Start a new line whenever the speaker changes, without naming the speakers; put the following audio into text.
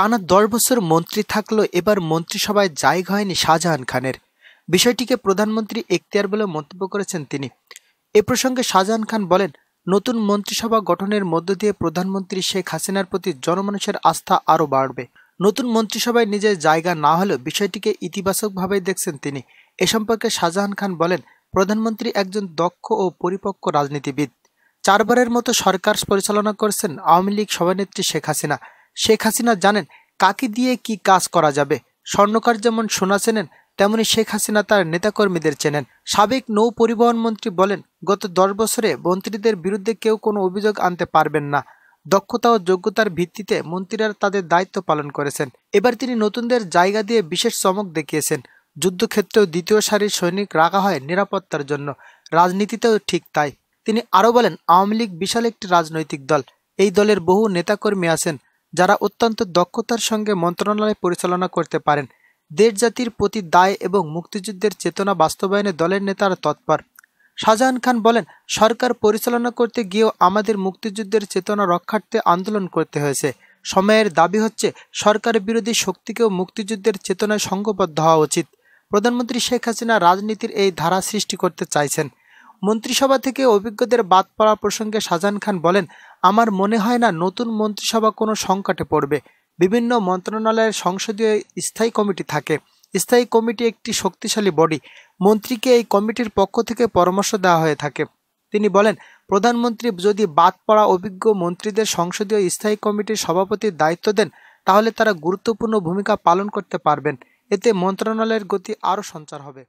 টানা দশ বছর মন্ত্রী থাকলেও এবার মন্ত্রিসভায় জায়গা হয়নি শাহজাহান খানের। বিষয়টিকে প্রধানমন্ত্রী এখতিয়ার বলে মন্তব্য করেছেন তিনি। এ প্রসঙ্গে শাহজাহান খান বলেন, নতুন মন্ত্রিসভা গঠনের মধ্য দিয়ে প্রধানমন্ত্রী শেখ হাসিনার প্রতি জনমানুষের আস্থা আরও বাড়বে। নতুন মন্ত্রিসভায় নিজের জায়গা না হলেও বিষয়টিকে ইতিবাচকভাবেই দেখছেন তিনি। এ সম্পর্কে শাহজাহান খান বলেন, প্রধানমন্ত্রী একজন দক্ষ ও পরিপক্ক রাজনীতিবিদ। চারবারের মতো সরকার পরিচালনা করছেন আওয়ামী লীগ সভানেত্রী শেখ হাসিনা। শেখ হাসিনা জানেন কাকে দিয়ে কি কাজ করা যাবে। স্বর্ণকার যেমন সোনা চেনেন, তেমনি শেখ হাসিনা তার নেতাকর্মীদের চেনেন। সাবেক নৌ পরিবহন মন্ত্রী বলেন, গত দশ বছরে মন্ত্রীদের বিরুদ্ধে কেউ কোনো অভিযোগ আনতে পারবেন না। দক্ষতা ও যোগ্যতার ভিত্তিতে মন্ত্রীরা তাদের দায়িত্ব পালন করেছেন। এবার তিনি নতুনদের জায়গা দিয়ে বিশেষ চমক দেখিয়েছেন। যুদ্ধক্ষেত্রেও দ্বিতীয় সারির সৈনিক রাখা হয় নিরাপত্তার জন্য। রাজনীতিতেও ঠিক তাই। তিনি আরও বলেন, আওয়ামী লীগ বিশাল একটি রাজনৈতিক দল। এই দলের বহু নেতাকর্মী আছেন। যারা অত্যন্ত দক্ষতার সঙ্গে মন্ত্রণালয় পরিচালনা করতে পারেন। দেশ জাতির প্রতি দায় এবং মুক্তিযুদ্ধের চেতনা বাস্তবায়নে দলের নেতারা তৎপর। শাহজাহান খান বলেন, সরকার পরিচালনা করতে গিয়েও আমাদের মুক্তিযুদ্ধের চেতনা রক্ষার্থে আন্দোলন করতে হয়েছে। সময়ের দাবি হচ্ছে, সরকার বিরোধী শক্তিকেও মুক্তিযুদ্ধের চেতনায় সঙ্গবদ্ধ হওয়া উচিত। প্রধানমন্ত্রী শেখ হাসিনা রাজনীতির এই ধারা সৃষ্টি করতে চাইছেন। মন্ত্রিসভা থেকে অভিজ্ঞদের বাদ পড়া প্রসঙ্গে শাহজাহান খান বলেন, আমার মনে হয় না নতুন মন্ত্রিসভা কোনো সংকটে পড়বে। বিভিন্ন মন্ত্রণালয়ের সংসদীয় স্থায়ী কমিটি থাকে। স্থায়ী কমিটি একটি শক্তিশালী বডি। মন্ত্রীকে এই কমিটির পক্ষ থেকে পরামর্শ দেওয়া হয়ে থাকে। তিনি বলেন, প্রধানমন্ত্রী যদি বাদ পড়া অভিজ্ঞ মন্ত্রীদের সংসদীয় স্থায়ী কমিটির সভাপতির দায়িত্ব দেন, তাহলে তারা গুরুত্বপূর্ণ ভূমিকা পালন করতে পারবেন। এতে মন্ত্রণালয়ের গতি আরও সঞ্চার হবে।